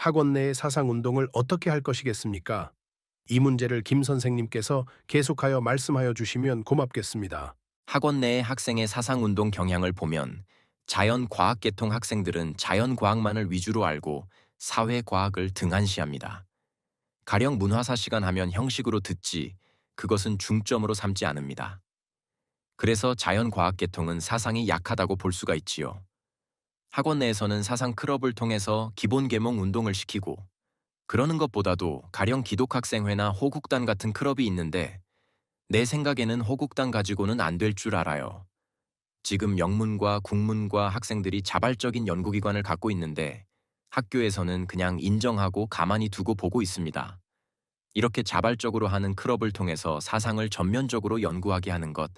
학원 내의 사상운동을 어떻게 할 것이겠습니까? 이 문제를 김 선생님께서 계속하여 말씀하여 주시면 고맙겠습니다. 학원 내의 학생의 사상운동 경향을 보면 자연과학계통 학생들은 자연과학만을 위주로 알고 사회과학을 등한시합니다. 가령 문화사 시간 하면 형식으로 듣지 그것은 중점으로 삼지 않습니다. 그래서 자연과학계통은 사상이 약하다고 볼 수가 있지요. 학원 내에서는 사상 클럽을 통해서 기본 계몽 운동을 시키고 그러는 것보다도 가령 기독학생회나 호국단 같은 클럽이 있는데 내 생각에는 호국단 가지고는 안 될 줄 알아요. 지금 영문과 국문과 학생들이 자발적인 연구기관을 갖고 있는데 학교에서는 그냥 인정하고 가만히 두고 보고 있습니다. 이렇게 자발적으로 하는 클럽을 통해서 사상을 전면적으로 연구하게 하는 것,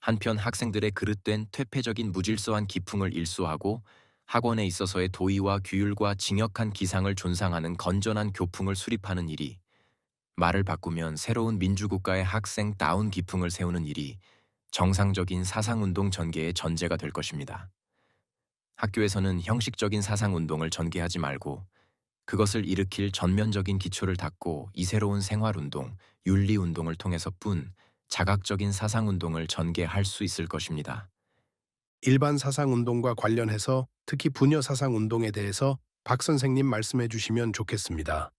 한편 학생들의 그릇된 퇴폐적인 무질서한 기풍을 일소하고 학원에 있어서의 도의와 규율과 징역한 기상을 존상하는 건전한 교풍을 수립하는 일이 말을 바꾸면 새로운 민주국가의 학생다운 기풍을 세우는 일이 정상적인 사상운동 전개의 전제가 될 것입니다. 학교에서는 형식적인 사상운동을 전개하지 말고 그것을 일으킬 전면적인 기초를 닦고 이 새로운 생활운동, 윤리운동을 통해서뿐 자각적인 사상운동을 전개할 수 있을 것입니다. 일반 사상운동과 관련해서 특히 부녀 사상운동에 대해서 박 선생님 말씀해 주시면 좋겠습니다.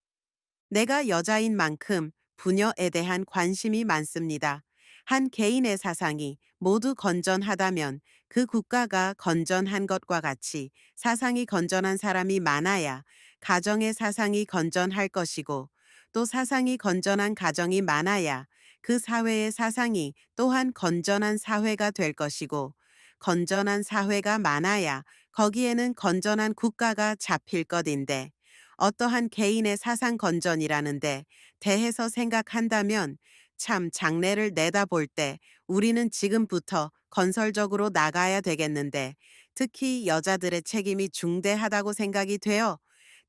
내가 여자인 만큼 부녀에 대한 관심이 많습니다. 한 개인의 사상이 모두 건전하다면 그 국가가 건전한 것과 같이 사상이 건전한 사람이 많아야 가정의 사상이 건전할 것이고 또 사상이 건전한 가정이 많아야 그 사회의 사상이 또한 건전한 사회가 될 것이고 건전한 사회가 많아야 거기에는 건전한 국가가 잡힐 것인데 어떠한 개인의 사상 건전이라는데 대해서 생각한다면 참 장래를 내다볼 때 우리는 지금부터 건설적으로 나가야 되겠는데 특히 여자들의 책임이 중대하다고 생각이 되어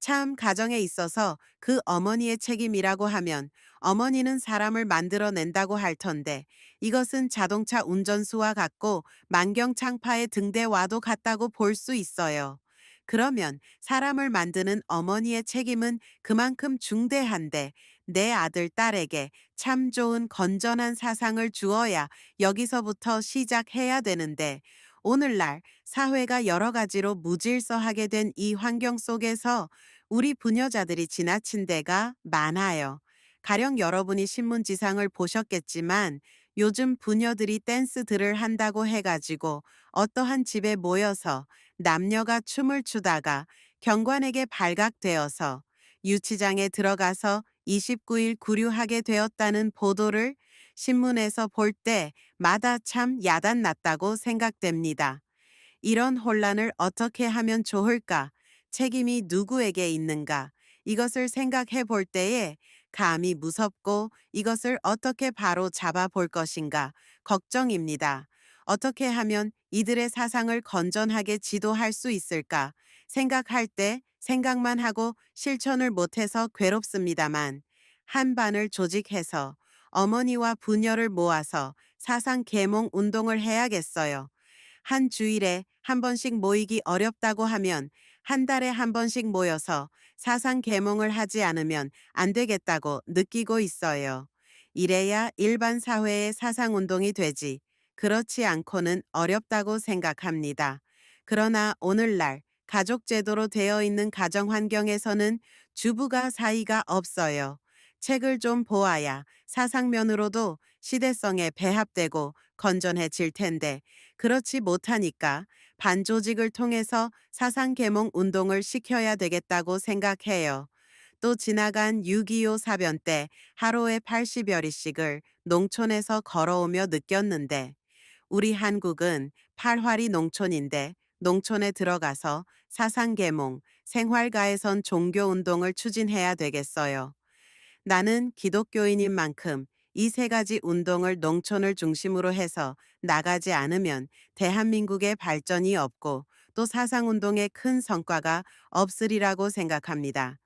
참 가정에 있어서 그 어머니의 책임이라고 하면 어머니는 사람을 만들어낸다고 할 텐데 이것은 자동차 운전수와 같고 만경창파의 등대와도 같다고 볼 수 있어요. 그러면 사람을 만드는 어머니의 책임은 그만큼 중대한데 내 아들, 딸에게 참 좋은 건전한 사상을 주어야 여기서부터 시작해야 되는데 오늘날 사회가 여러 가지로 무질서하게 된 이 환경 속에서 우리 부녀자들이 지나친 데가 많아요. 가령 여러분이 신문지상을 보셨겠지만 요즘 부녀들이 댄스들을 한다고 해가지고 어떠한 집에 모여서 남녀가 춤을 추다가 경관에게 발각되어서 유치장에 들어가서 29일 구류하게 되었다는 보도를 신문에서 볼 때마다 참 야단 났다고 생각됩니다. 이런 혼란을 어떻게 하면 좋을까? 책임이 누구에게 있는가? 이것을 생각해 볼 때에 감히 무섭고 이것을 어떻게 바로 잡아 볼 것인가 걱정입니다. 어떻게 하면 이들의 사상을 건전하게 지도할 수 있을까 생각할 때 생각만 하고 실천을 못해서 괴롭습니다만 한반을 조직해서 어머니와 부녀를 모아서 사상 계몽 운동을 해야겠어요. 한 주일에 한 번씩 모이기 어렵다고 하면 한 달에 한 번씩 모여서 사상 계몽을 하지 않으면 안 되겠다고 느끼고 있어요. 이래야 일반 사회의 사상 운동이 되지. 그렇지 않고는 어렵다고 생각합니다. 그러나 오늘날 가족 제도로 되어 있는 가정 환경에서는 주부가 사이가 없어요. 책을 좀 보아야 사상면으로도 시대성에 배합되고 건전해질 텐데 그렇지 못하니까 반조직을 통해서 사상 계몽 운동을 시켜야 되겠다고 생각해요. 또 지나간 6.25 사변 때 하루에 80여리씩을 농촌에서 걸어오며 느꼈는데 우리 한국은 팔활이 농촌인데 농촌에 들어가서 사상 계몽, 생활가에선 종교 운동을 추진해야 되겠어요. 나는 기독교인인 만큼 이 세 가지 운동을 농촌을 중심으로 해서 나가지 않으면 대한민국의 발전이 없고 또 사상운동의 큰 성과가 없으리라고 생각합니다.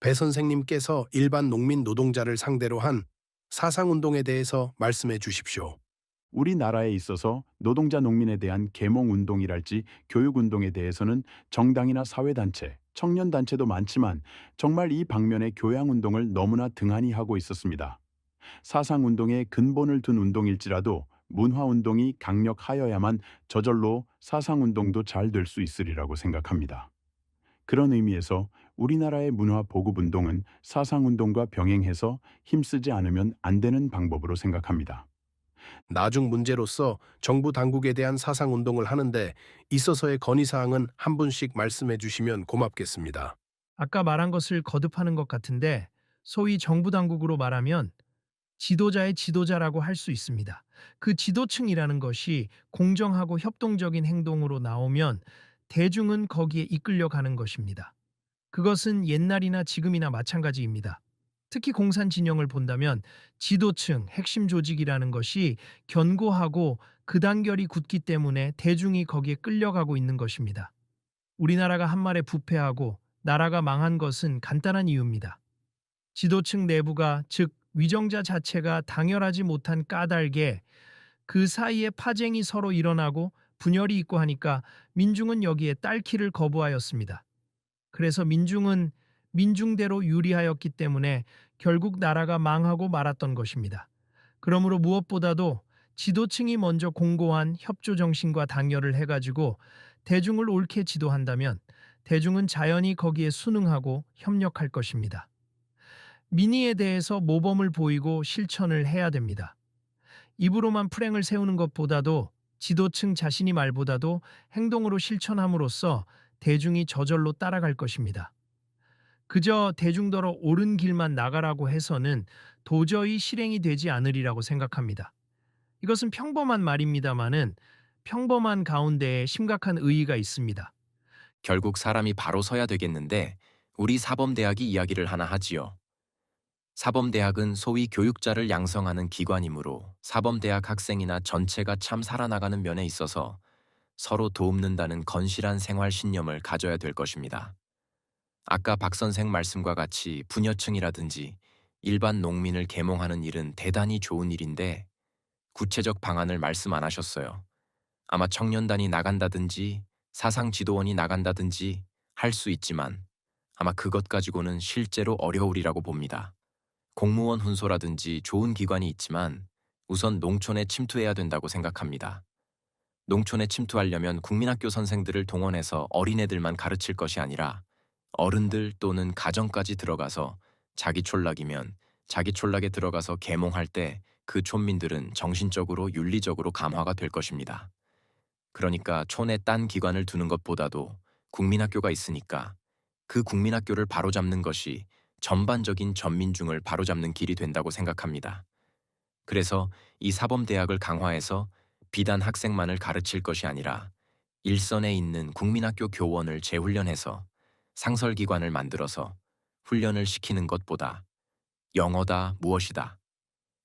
배 선생님께서 일반 농민 노동자를 상대로 한 사상운동에 대해서 말씀해 주십시오. 우리나라에 있어서 노동자 농민에 대한 계몽 운동이랄지 교육 운동에 대해서는 정당이나 사회단체 청년 단체도 많지만 정말 이 방면의 교양 운동을 너무나 등한히 하고 있었습니다. 사상 운동의 근본을 둔 운동일지라도 문화 운동이 강력하여야만 저절로 사상 운동도 잘 될 수 있으리라고 생각합니다. 그런 의미에서 우리나라의 문화 보급 운동은 사상 운동과 병행해서 힘쓰지 않으면 안 되는 방법으로 생각합니다. 나중 문제로서 정부 당국에 대한 사상 운동을 하는데 있어서의 건의 사항은 한 분씩 말씀해 주시면 고맙겠습니다. 아까 말한 것을 거듭하는 것 같은데 소위 정부 당국으로 말하면 지도자의 지도자라고 할 수 있습니다. 그 지도층이라는 것이 공정하고 협동적인 행동으로 나오면 대중은 거기에 이끌려 가는 것입니다. 그것은 옛날이나 지금이나 마찬가지입니다. 특히 공산 진영을 본다면 지도층, 핵심 조직이라는 것이 견고하고 그 단결이 굳기 때문에 대중이 거기에 끌려가고 있는 것입니다. 우리나라가 한말에 부패하고 나라가 망한 것은 간단한 이유입니다. 지도층 내부가 즉 위정자 자체가 당열하지 못한 까닭에 그 사이에 파쟁이 서로 일어나고 분열이 있고 하니까 민중은 여기에 딸키를 거부하였습니다. 그래서 민중은 민중대로 유리하였기 때문에 결국 나라가 망하고 말았던 것입니다. 그러므로 무엇보다도 지도층이 먼저 공고한 협조 정신과 당열을 해가지고 대중을 옳게 지도한다면 대중은 자연히 거기에 순응하고 협력할 것입니다. 민의에 대해서 모범을 보이고 실천을 해야 됩니다. 입으로만 풀행을 세우는 것보다도 지도층 자신이 말보다도 행동으로 실천함으로써 대중이 저절로 따라갈 것입니다. 그저 대중더러 옳은 길만 나가라고 해서는 도저히 실행이 되지 않으리라고 생각합니다. 이것은 평범한 말입니다마는 평범한 가운데에 심각한 의의가 있습니다. 결국 사람이 바로 서야 되겠는데 우리 사범대학이 이야기를 하나 하지요. 사범대학은 소위 교육자를 양성하는 기관이므로 사범대학 학생이나 전체가 참 살아나가는 면에 있어서 서로 도움는다는 건실한 생활 신념을 가져야 될 것입니다. 아까 박 선생 말씀과 같이 부녀층이라든지 일반 농민을 계몽하는 일은 대단히 좋은 일인데 구체적 방안을 말씀 안 하셨어요. 아마 청년단이 나간다든지 사상 지도원이 나간다든지 할 수 있지만 아마 그것 가지고는 실제로 어려우리라고 봅니다. 공무원 훈소라든지 좋은 기관이 있지만 우선 농촌에 침투해야 된다고 생각합니다. 농촌에 침투하려면 국민학교 선생들을 동원해서 어린애들만 가르칠 것이 아니라 어른들 또는 가정까지 들어가서 자기 촌락이면 자기 촌락에 들어가서 계몽할 때 그 촌민들은 정신적으로 윤리적으로 감화가 될 것입니다. 그러니까 촌에 딴 기관을 두는 것보다도 국민학교가 있으니까 그 국민학교를 바로잡는 것이 전반적인 전민중을 바로잡는 길이 된다고 생각합니다. 그래서 이 사범대학을 강화해서 비단 학생만을 가르칠 것이 아니라 일선에 있는 국민학교 교원을 재훈련해서 상설기관을 만들어서 훈련을 시키는 것보다 영어다 무엇이다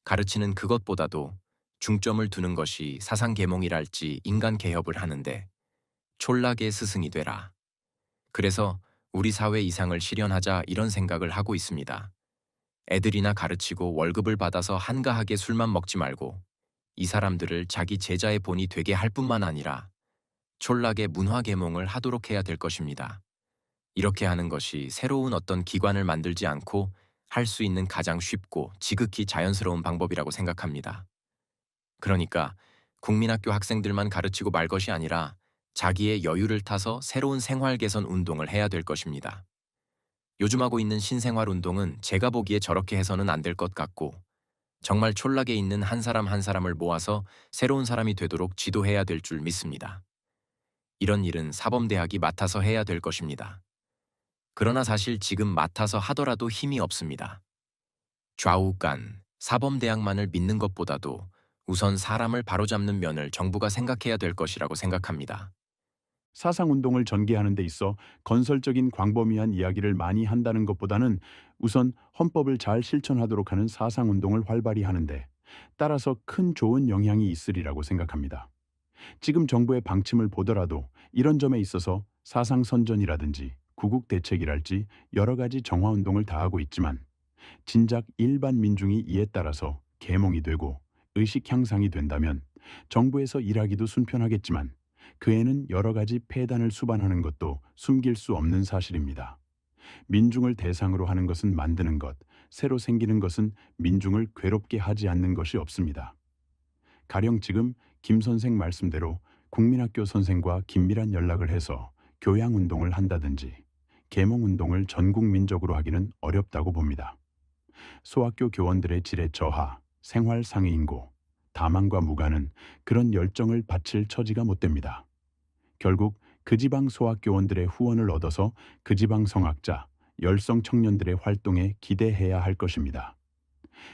가르치는 그것보다도 중점을 두는 것이 사상 계몽이랄지 인간개혁을 하는데 촌락의 스승이 되라. 그래서 우리 사회 이상을 실현하자 이런 생각을 하고 있습니다. 애들이나 가르치고 월급을 받아서 한가하게 술만 먹지 말고 이 사람들을 자기 제자의 본이 되게 할 뿐만 아니라 촌락의 문화 계몽을 하도록 해야 될 것입니다. 이렇게 하는 것이 새로운 어떤 기관을 만들지 않고 할 수 있는 가장 쉽고 지극히 자연스러운 방법이라고 생각합니다. 그러니까 국민학교 학생들만 가르치고 말 것이 아니라 자기의 여유를 타서 새로운 생활 개선 운동을 해야 될 것입니다. 요즘 하고 있는 신생활 운동은 제가 보기에 저렇게 해서는 안 될 것 같고 정말 촌락에 있는 한 사람 한 사람을 모아서 새로운 사람이 되도록 지도해야 될 줄 믿습니다. 이런 일은 사범대학이 맡아서 해야 될 것입니다. 그러나 사실 지금 맡아서 하더라도 힘이 없습니다. 좌우간, 사범대학만을 믿는 것보다도 우선 사람을 바로잡는 면을 정부가 생각해야 될 것이라고 생각합니다. 사상 운동을 전개하는 데 있어 건설적인 광범위한 이야기를 많이 한다는 것보다는 우선 헌법을 잘 실천하도록 하는 사상 운동을 활발히 하는데 따라서 큰 좋은 영향이 있으리라고 생각합니다. 지금 정부의 방침을 보더라도 이런 점에 있어서 사상 선전이라든지 구국 대책이랄지 여러 가지 정화 운동을 다 하고 있지만 진작 일반 민중이 이에 따라서 계몽이 되고 의식 향상이 된다면 정부에서 일하기도 순편하겠지만 그에는 여러 가지 폐단을 수반하는 것도 숨길 수 없는 사실입니다. 민중을 대상으로 하는 것은 만드는 것, 새로 생기는 것은 민중을 괴롭게 하지 않는 것이 없습니다. 가령 지금 김 선생 말씀대로 국민학교 선생과 긴밀한 연락을 해서 교양 운동을 한다든지 계몽 운동을 전 국민적으로 하기는 어렵다고 봅니다. 소학교 교원들의 질의 저하, 생활 상해 인고, 다만과 무가는 그런 열정을 바칠 처지가 못 됩니다. 결국 그 지방 소학교원들의 후원을 얻어서 그 지방 성학자, 열성 청년들의 활동에 기대해야 할 것입니다.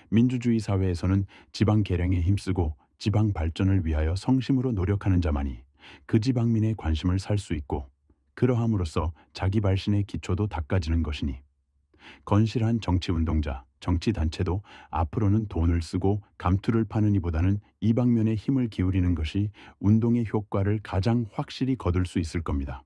민주주의 사회에서는 지방 개량에 힘쓰고 지방 발전을 위하여 성심으로 노력하는 자만이 그 지방민의 관심을 살 수 있고 그러함으로써 자기 발신의 기초도 닦아지는 것이니 건실한 정치운동자, 정치단체도 앞으로는 돈을 쓰고 감투를 파는 이보다는 이 방면에 힘을 기울이는 것이 운동의 효과를 가장 확실히 거둘 수 있을 겁니다.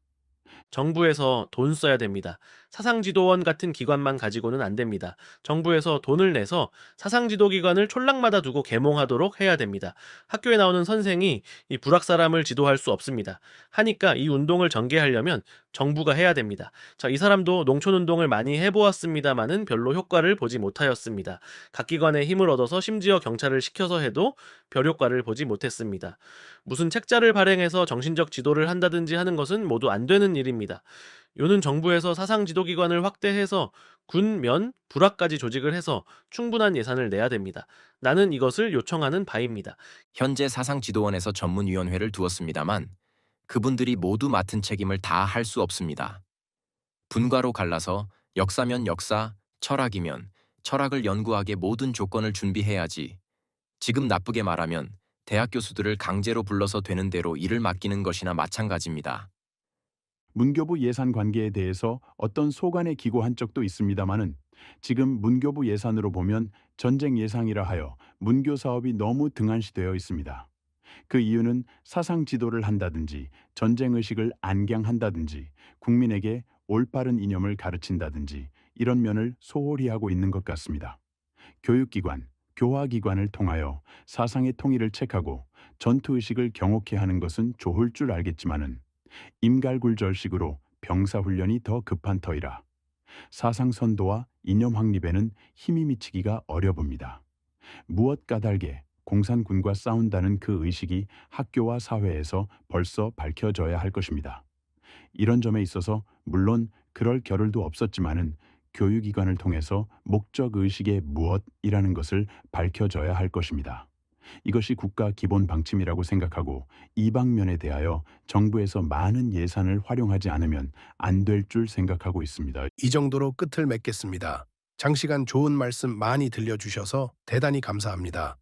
정부에서 돈 써야 됩니다. 사상지도원 같은 기관만 가지고는 안 됩니다. 정부에서 돈을 내서 사상지도기관을 촌락마다 두고 개몽하도록 해야 됩니다. 학교에 나오는 선생이 이 불악 사람을 지도할 수 없습니다. 하니까 이 운동을 전개하려면 정부가 해야 됩니다. 자, 이 사람도 농촌운동을 많이 해보았습니다마는 별로 효과를 보지 못하였습니다. 각 기관의 힘을 얻어서 심지어 경찰을 시켜서 해도 별 효과를 보지 못했습니다. 무슨 책자를 발행해서 정신적 지도를 한다든지 하는 것은 모두 안 되는 일입니다. 요는 정부에서 사상 지도기관을 확대해서 군, 면, 불학까지 조직을 해서 충분한 예산을 내야 됩니다. 나는 이것을 요청하는 바입니다. 현재 사상지도원에서 전문위원회를 두었습니다만 그분들이 모두 맡은 책임을 다 할 수 없습니다. 분과로 갈라서 역사면 역사, 철학이면 철학을 연구하게 모든 조건을 준비해야지. 지금 나쁘게 말하면 대학 교수들을 강제로 불러서 되는 대로 일을 맡기는 것이나 마찬가지입니다. 문교부 예산 관계에 대해서 어떤 소관에 기고한 적도 있습니다마는 지금 문교부 예산으로 보면 전쟁 예상이라 하여 문교 사업이 너무 등한시되어 있습니다. 그 이유는 사상 지도를 한다든지 전쟁 의식을 안경한다든지 국민에게 올바른 이념을 가르친다든지 이런 면을 소홀히 하고 있는 것 같습니다. 교육기관, 교화기관을 통하여 사상의 통일을 책하고 전투 의식을 경옥해 하는 것은 좋을 줄 알겠지만은 임갈굴절식으로 병사훈련이 더 급한 터이라 사상 선도와 이념 확립에는 힘이 미치기가 어려봅니다. 무엇 까닭에 공산군과 싸운다는 그 의식이 학교와 사회에서 벌써 밝혀져야 할 것입니다. 이런 점에 있어서 물론 그럴 겨를도 없었지만은 교육기관을 통해서 목적 의식의 무엇이라는 것을 밝혀져야 할 것입니다. 이것이 국가 기본 방침이라고 생각하고 이 방면에 대하여 정부에서 많은 예산을 활용하지 않으면 안 될 줄 생각하고 있습니다. 이 정도로 끝을 맺겠습니다. 장시간 좋은 말씀 많이 들려주셔서 대단히 감사합니다.